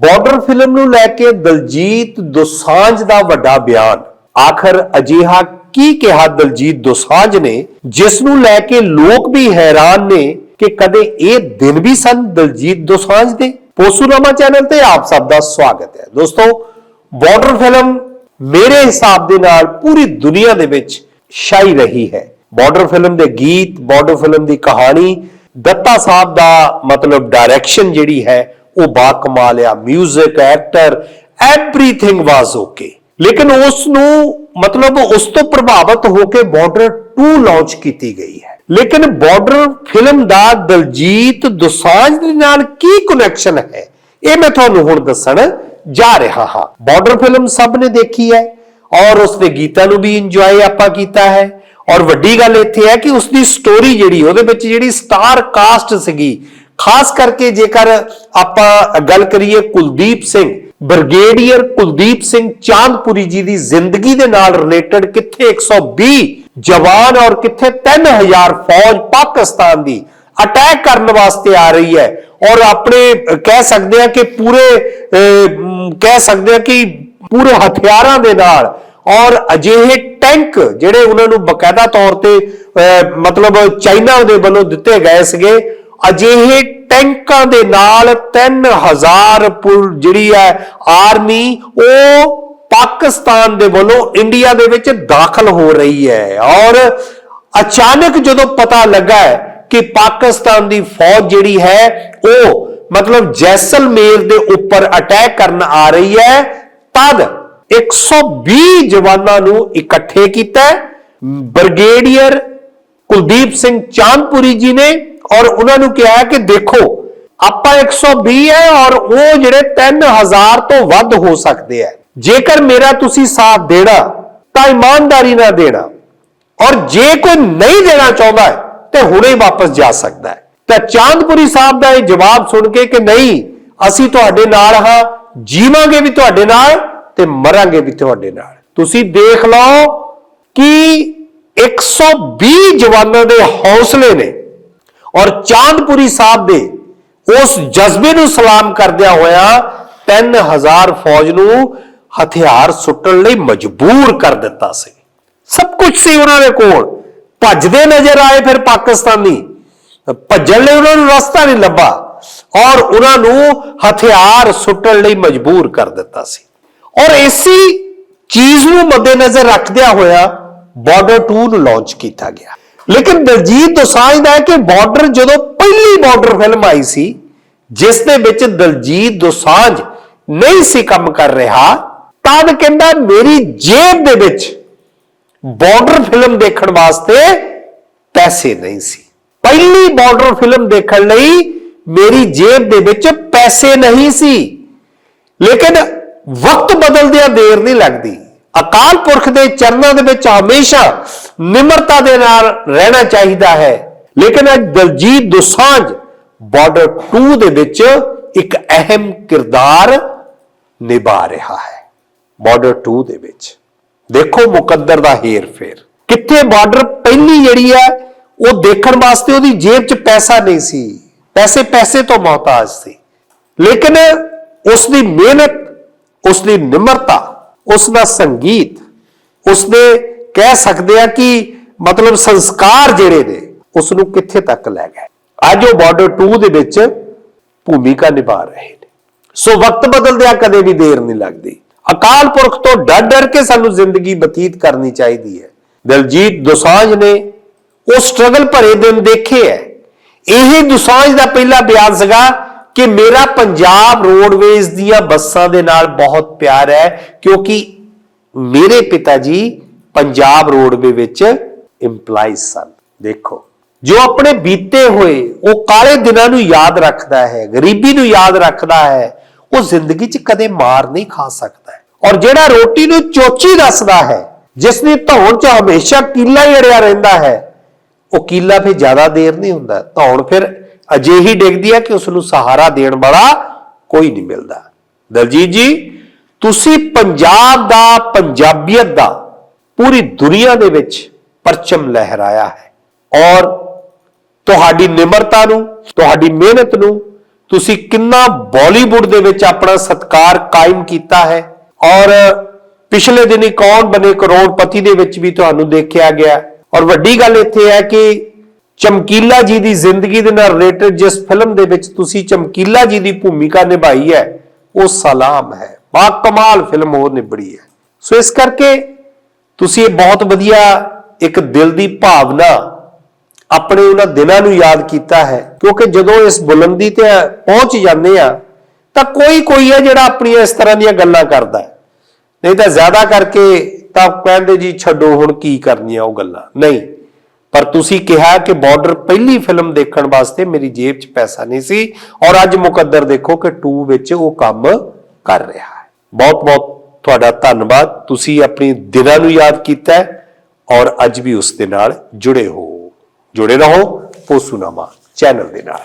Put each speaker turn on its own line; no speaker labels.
Border film ਨੂੰ ਲੈ ਕੇ ਦਲਜੀਤ ਦੋਸਾਂਝ ਦਾ ਵੱਡਾ ਬਿਆਨ। ਆਖਰ ਅਜਿਹਾ ਕੀ ਕਿਹਾ ਦਲਜੀਤ ਦੋਸਾਂਝ ਨੇ, ਜਿਸ ਨੂੰ ਲੈ ਕੇ ਲੋਕ ਵੀ ਹੈਰਾਨ ਨੇ ਕਿ ਕਦੇ ਇਹ ਦਿਨ ਵੀ ਸਨ ਦਲਜੀਤ ਦੋਸਾਂਝ ਦੇ? ਪੋਸੂਨਾਮਾ ਚੈਨਲ ਤੇ ਆਪ ਸਭ ਦਾ ਸਵਾਗਤ ਹੈ। ਦੋਸਤੋ, ਬਾਰਡਰ ਫਿਲਮ ਮੇਰੇ ਹਿਸਾਬ ਦੇ ਨਾਲ ਪੂਰੀ ਦੁਨੀਆ ਦੇ ਵਿੱਚ ਛਾਈ ਰਹੀ ਹੈ। ਬਾਰਡਰ ਫਿਲਮ ਦੇ ਗੀਤ, ਬਾਰਡਰ ਫਿਲਮ ਦੀ ਕਹਾਣੀ, ਦੱਤਾ ਸਾਹਿਬ ਦਾ ਮਤਲਬ ਡਾਇਰੈਕਸ਼ਨ ਜਿਹੜੀ ਹੈ ਉਹ ਬਾ ਕਮਾਲ ਆ 뮤직 ਐਕਟਰ ਐਵਰੀਥਿੰਗ ਵਾਸ ਓਕੇ ਲੇਕਿਨ ਉਸ ਨੂੰ ਮਤਲਬ ਉਸ ਤੋਂ ਪ੍ਰਭਾਵਿਤ ਹੋ ਕੇ ਬਾਰਡਰ 2 ਲਾਂਚ ਕੀਤੀ ਗਈ ਹੈ। ਲੇਕਿਨ ਬਾਰਡਰ ਫਿਲਮ ਦਾ ਦਲਜੀਤ ਦੋਸਾਂਝ ਦੇ ਨਾਲ ਕੀ ਕਨੈਕਸ਼ਨ ਹੈ, ਇਹ ਮੈਂ ਤੁਹਾਨੂੰ ਹੁਣ ਦੱਸਣ ਜਾ ਰਿਹਾ ਹਾਂ। ਬਾਰਡਰ ਫਿਲਮ ਸਭ ਨੇ ਦੇਖੀ ਹੈ ਔਰ ਉਸ ਦੇ ਗੀਤਾਂ ਨੂੰ ਵੀ ਇੰਜੋਏ ਆਪਾਂ ਕੀਤਾ ਹੈ। ਔਰ ਵੱਡੀ ਗੱਲ ਇੱਥੇ ਹੈ ਕਿ ਉਸ ਦੀ ਸਟੋਰੀ ਜਿਹੜੀ, ਉਹਦੇ ਵਿੱਚ ਜਿਹੜੀ ਸਟਾਰ ਕਾਸਟ ਸੀਗੀ ਖਾਸ ਕਰਕੇ ਜੇਕਰ ਆਪਾਂ ਗੱਲ ਕਰੀਏ ਕੁਲਦੀਪ ਸਿੰਘ ਬ੍ਰਿਗੇਡੀਅਰ ਕੁਲਦੀਪ ਸਿੰਘ ਚਾਂਦਪੁਰੀ ਜੀ ਦੀ ਜ਼ਿੰਦਗੀ ਦੇ ਨਾਲ ਰਿਲੇਟਡ ਕਿੱਥੇ 120 ਜਵਾਨ ਔਰ ਕਿੱਥੇ 3000 ਫੌਜ ਪਾਕਿਸਤਾਨ ਦੀ ਅਟੈਕ ਕਰਨ ਵਾਸਤੇ ਆ ਰਹੀ ਹੈ। ਔਰ ਆਪਣੇ ਕਹਿ ਸਕਦੇ ਆ ਕਿ ਪੂਰੇ ਅਹ, ਕਹਿ ਸਕਦੇ ਆ ਕਿ ਪੂਰੇ ਹਥਿਆਰਾਂ ਦੇ ਨਾਲ ਔਰ ਅਜਿਹੇ ਟੈਂਕ ਜਿਹੜੇ ਉਹਨਾਂ ਨੂੰ ਬਕਾਇਦਾ ਤੌਰ ਤੇ ਅਹ, ਮਤਲਬ ਚਾਈਨਾ ਦੇ ਵੱਲੋਂ ਦਿੱਤੇ ਗਏ ਸੀਗੇ ਅਜਿਹੇ ਟੈਂਕਾਂ ਦੇ ਨਾਲ 3000 ਪੁਲ ਜਿਹੜੀ ਹੈ ਆਰਮੀ, ਉਹ ਪਾਕਿਸਤਾਨ ਦੇ ਵੱਲੋਂ ਇੰਡੀਆ ਦੇ ਵਿੱਚ ਦਾਖਲ ਹੋ ਰਹੀ ਹੈ। ਔਰ ਅਚਾਨਕ ਜਦੋਂ ਪਤਾ ਲੱਗਾ ਕਿ ਪਾਕਿਸਤਾਨ ਦੀ ਫੌਜ ਜਿਹੜੀ ਹੈ, ਉਹ ਮਤਲਬ ਜੈਸਲਮੇਰ ਦੇ ਉੱਪਰ ਅਟੈਕ ਕਰਨ ਆ ਰਹੀ ਹੈ, ਤਦ 120 ਜਵਾਨਾਂ ਨੂੰ ਇਕੱਠੇ ਕੀਤਾ। ਬ੍ਰਿਗੇਡੀਅਰ ਕੁਲਦੀਪ ਸਿੰਘ ਚਾਂਦਪੁਰੀ ਜੀ ਨੇ ਔਰ ਉਹਨਾਂ ਨੂੰ ਕਿਹਾ ਕਿ ਦੇਖੋ ਆਪਾਂ 120 ਹੈ ਔਰ ਉਹ ਜਿਹੜੇ 3000 ਤੋਂ ਵੱਧ ਹੋ ਸਕਦੇ ਆ ਜੇਕਰ ਮੇਰਾ ਤੁਸੀਂ ਸਾਥ ਦੇਣਾ ਤਾਂ ਇਮਾਨਦਾਰੀ ਨਾਲ ਦੇਣਾ। ਔਰ ਜੇ ਕੋਈ ਨਹੀਂ ਦੇਣਾ ਚਾਹੁੰਦਾ ਹੈ, ਤੇ ਹੁਣੇ ਵਾਪਸ ਜਾ ਸਕਦਾ ਹੈ। ਤਾਂ ਚਾਂਦਪੁਰੀ ਸਾਹਿਬ ਦਾ ਇਹ ਜਵਾਬ ਸੁਣ ਕੇ ਕਿ ਨਹੀਂ ਅਸੀਂ ਤੁਹਾਡੇ ਨਾਲ ਹਾਂ ਜੀਵਾਂਗੇ ਵੀ ਤੁਹਾਡੇ ਨਾਲ ਤੇ ਮਰਾਂਗੇ ਵੀ ਤੁਹਾਡੇ ਨਾਲ। ਤੁਸੀਂ ਦੇਖ ਲਓ ਕਿ 120 ਜਵਾਨਾਂ ਦੇ ਹੌਸਲੇ ਨੇ ਔਰ ਚਾਂਦਪੁਰੀ ਸਾਹਿਬ ਦੇ ਉਸ ਜਜ਼ਬੇ ਨੂੰ ਸਲਾਮ ਕਰਦਿਆਂ ਹੋਇਆ 3000 ਫੌਜ ਨੂੰ ਹਥਿਆਰ ਸੁੱਟਣ ਲਈ ਮਜਬੂਰ ਕਰ ਦਿੱਤਾ ਸੀ। ਸਭ ਕੁਝ ਸੀ ਉਹਨਾਂ ਦੇ ਕੋਲ। ਭੱਜਦੇ ਨਜ਼ਰ ਆਏ ਫਿਰ ਪਾਕਿਸਤਾਨੀ। ਭੱਜਣ ਲਈ ਉਹਨਾਂ ਨੂੰ ਰਸਤਾ ਨਹੀਂ ਲੱਭਾ ਔਰ ਉਹਨਾਂ ਨੂੰ ਹਥਿਆਰ ਸੁੱਟਣ ਲਈ ਮਜਬੂਰ ਕਰ ਦਿੱਤਾ ਸੀ। ਔਰ ਇਸੀ ਚੀਜ਼ ਨੂੰ ਮੱਦੇਨਜ਼ਰ ਰੱਖਦਿਆਂ ਹੋਇਆ ਬਾਰਡਰ 2 ਨੂੰ ਲਾਂਚ ਕੀਤਾ ਗਿਆ। ਲੇਕਿਨ ਦਲਜੀਤ ਦੋਸਾਂਝ ਦਾ ਹੈ ਕਿ ਬਾਰਡਰ ਜਦੋਂ ਪਹਿਲੀ ਬਾਰਡਰ ਫਿਲਮ ਆਈ ਸੀ, ਜਿਸ ਦੇ ਵਿੱਚ ਦਲਜੀਤ ਦੋਸਾਂਝ ਨਹੀਂ ਸੀ ਕੰਮ ਕਰ ਰਿਹਾ ਤਦ ਕਹਿੰਦਾ ਮੇਰੀ ਜੇਬ ਦੇ ਵਿੱਚ ਬਾਰਡਰ ਫਿਲਮ ਦੇਖਣ ਵਾਸਤੇ ਪੈਸੇ ਨਹੀਂ ਸੀ। ਪਹਿਲੀ ਬਾਰਡਰ ਫਿਲਮ ਦੇਖਣ ਲਈ ਮੇਰੀ ਜੇਬ ਦੇ ਵਿੱਚ ਪੈਸੇ ਨਹੀਂ ਸੀ। ਲੇਕਿਨ ਵਕਤ ਬਦਲਦਿਆਂ ਦੇਰ ਨਹੀਂ ਲੱਗਦੀ। ਅਕਾਲ ਪੁਰਖ ਦੇ ਚਰਨਾਂ ਦੇ ਵਿੱਚ ਹਮੇਸ਼ਾ ਨਿਮਰਤਾ ਦੇ ਨਾਲ ਰਹਿਣਾ ਚਾਹੀਦਾ ਹੈ। ਲੇਕਿਨ ਅੱਜ ਦਲਜੀਤ ਦੋਸਾਂਝ ਬਾਰਡਰ 2 ਦੇ ਵਿੱਚ ਇੱਕ ਅਹਿਮ ਕਿਰਦਾਰ ਨਿਭਾ ਰਿਹਾ ਹੈ। ਬਾਰਡਰ 2 ਦੇ ਵਿੱਚ। ਦੇਖੋ ਮੁਕੱਦਰ ਦਾ ਹੇਰ ਫੇਰ ਕਿੱਥੇ ਬਾਰਡਰ ਪਹਿਲੀ ਜਿਹੜੀ ਹੈ, ਉਹ ਦੇਖਣ ਵਾਸਤੇ ਉਹਦੀ ਜੇਬ 'ਚ ਪੈਸਾ ਨਹੀਂ ਸੀ। ਪੈਸੇ ਪੈਸੇ ਤੋਂ ਮੁਹਤਾਜ ਸੀ। ਲੇਕਿਨ ਉਸ ਦੀ ਮਿਹਨਤ ਉਸ ਦੀ ਨਿਮਰਤਾ ਉਸ ਦਾ ਸੰਗੀਤ ਉਸ ਦੇ ਕਹਿ ਸਕਦੇ ਆ ਕਿ ਮਤਲਬ ਸੰਸਕਾਰ ਜਿਹੜੇ ਨੇ ਉਸ ਨੂੰ ਕਿੱਥੇ ਤੱਕ ਲੈ ਗਏ? ਅੱਜ ਉਹ ਬਾਰਡਰ 2 ਦੇ ਵਿੱਚ ਭੂਮਿਕਾ ਨਿਭਾ ਰਹੇ ਨੇ। ਸੋ ਵਕਤ ਬਦਲਦਿਆਂ ਕਦੇ ਵੀ ਦੇਰ ਨਹੀਂ ਲੱਗਦੀ। ਅਕਾਲ ਪੁਰਖ ਤੋਂ ਡਰ ਡਰ ਕੇ ਸਾਨੂੰ ਜ਼ਿੰਦਗੀ ਬਤੀਤ ਕਰਨੀ ਚਾਹੀਦੀ ਹੈ। ਦਲਜੀਤ ਦੋਸਾਂਝ ਨੇ ਉਹ ਸਟਰਗਲ ਭਰੇ ਦਿਨ ਦੇਖੇ ਹੈ। ਇਹ ਦੋਸਾਂਝ ਦਾ ਪਹਿਲਾ ਬਿਆਨ ਸੀਗਾ ਕਿ ਮੇਰਾ ਪੰਜਾਬ ਰੋਡਵੇਜ਼ ਦੀਆਂ ਬੱਸਾਂ ਦੇ ਨਾਲ ਬਹੁਤ ਪਿਆਰ ਹੈ, ਕਿਉਂਕਿ ਮੇਰੇ ਪਿਤਾ ਜੀ ਪੰਜਾਬ ਰੋਡਵੇ ਵਿੱਚ EMPLOYEES ਸਨ। ਦੇਖੋ, ਜੋ ਆਪਣੇ ਬੀਤੇ ਹੋਏ, ਉਹ ਕਾਲੇ ਦਿਨਾਂ ਨੂੰ ਯਾਦ ਰੱਖਦਾ ਹੈ, ਗਰੀਬੀ ਨੂੰ ਯਾਦ ਰੱਖਦਾ ਹੈ, ਉਹ ਜ਼ਿੰਦਗੀ 'ਚ ਕਦੇ ਮਾਰ ਨਹੀਂ ਖਾ ਸਕਦਾ ਔਰ ਜਿਹੜਾ ਰੋਟੀ ਨੂੰ ਚੋਚੀ ਦੱਸਦਾ ਹੈ, ਜਿਸ ਦੀ ਧੌਣ 'ਚ ਹਮੇਸ਼ਾ ਕੀਲਾ ਹੀ ਅੜਿਆ ਰਹਿੰਦਾ ਹੈ, ਉਹ ਕੀਲਾ ਫਿਰ ਜ਼ਿਆਦਾ ਦੇਰ ਨਹੀਂ ਹੁੰਦਾ। ਧੌਣ ਫਿਰ ਅਜਿਹੀ ਡਿੱਗਦੀ ਹੈ ਕਿ ਉਸ ਨੂੰ ਸਹਾਰਾ ਦੇਣ ਵਾਲਾ ਕੋਈ ਨਹੀਂ ਮਿਲਦਾ। ਦਲਜੀਤ ਜੀ, ਤੁਸੀਂ ਪੰਜਾਬ ਦਾ, ਪੰਜਾਬੀਅਤ ਦਾ ਪੂਰੀ ਦੁਨੀਆ ਦੇ ਵਿੱਚ ਪਰਚਮ ਲਹਿਰਾਇਆ ਹੈ ਔਰ ਤੁਹਾਡੀ ਨਿਮਰਤਾ ਨੂੰ, ਤੁਹਾਡੀ ਮਿਹਨਤ ਨੂੰ ਤੁਸੀਂ ਕਿੰਨਾ ਬਾਲੀਵੁੱਡ ਦੇ ਵਿੱਚ ਆਪਣਾ ਸਤਕਾਰ ਕਾਇਮ ਕੀਤਾ ਹੈ ਔਰ ਪਿਛਲੇ ਦਿਨੀ ਕੌਣ ਬਨੇ ਕਰੋੜਪਤੀ ਦੇ ਵਿੱਚ ਵੀ ਤੁਹਾਨੂੰ ਦੇਖਿਆ ਗਿਆ। ਔਰ ਵੱਡੀ ਗੱਲ ਇੱਥੇ ਹੈ ਕਿ ਚਮਕੀਲਾ ਜੀ ਦੀ ਜ਼ਿੰਦਗੀ ਦੇ ਨਾਲ ਰਿਲੇਟਡ ਜਿਸ ਫਿਲਮ ਦੇ ਵਿੱਚ ਤੁਸੀਂ ਚਮਕੀਲਾ ਜੀ ਦੀ ਭੂਮਿਕਾ ਨਿਭਾਈ ਹੈ, ਉਹ ਸਲਾਮ ਹੈ। ਬਾ ਕਮਾਲ ਫਿਲਮ ਉਹ ਨਿਬੜੀ ਹੈ। ਸੋ ਇਸ ਕਰਕੇ ਤੁਸੀਂ ਇਹ ਬਹੁਤ ਵਧੀਆ ਇੱਕ ਦਿਲ ਦੀ ਭਾਵਨਾ ਆਪਣੇ ਉਹਨਾਂ ਦਿਨਾਂ ਨੂੰ ਯਾਦ ਕੀਤਾ ਹੈ, ਕਿਉਂਕਿ ਜਦੋਂ ਇਸ ਬੁਲੰਦੀ ਤੇ ਪਹੁੰਚ ਜਾਂਦੇ ਆ ਤਾਂ ਕੋਈ ਕੋਈ ਹੈ ਜਿਹੜਾ ਆਪਣੀਆਂ ਇਸ ਤਰ੍ਹਾਂ ਦੀਆਂ ਗੱਲਾਂ ਕਰਦਾ ਹੈ। ਨਹੀਂ ਤਾਂ ਜ਼ਿਆਦਾ ਕਰਕੇ ਤਾਂ ਕਹਿੰਦੇ ਜੀ, ਛੱਡੋ ਹੁਣ ਕੀ ਕਰਨੀਆਂ ਉਹ ਗੱਲਾਂ। ਨਹੀਂ। ਪਰ ਤੁਸੀਂ ਕਿਹਾ ਕਿ ਬਾਰਡਰ ਪਹਿਲੀ ਫਿਲਮ ਦੇਖਣ ਵਾਸਤੇ ਮੇਰੀ ਜੇਬ 'ਚ ਪੈਸਾ ਨਹੀਂ ਸੀ ਔਰ ਅੱਜ ਮੁਕੱਦਰ ਦੇਖੋ ਕਿ 2 ਵਿੱਚ ਉਹ ਕੰਮ ਕਰ ਰਿਹਾ ਹੈ। ਬਹੁਤ ਬਹੁਤ ਤੁਹਾਡਾ ਧੰਨਵਾਦ। ਤੁਸੀਂ ਆਪਣੀ ਦਿਨਾਂ ਨੂੰ ਯਾਦ ਕੀਤਾ ਔਰ ਅੱਜ ਵੀ ਉਸ ਦੇ ਨਾਲ ਜੁੜੇ ਹੋ। ਜੁੜੇ ਰਹੋ ਪੋਸੂਨਾਮਾ ਚੈਨਲ ਦੇ ਨਾਲ।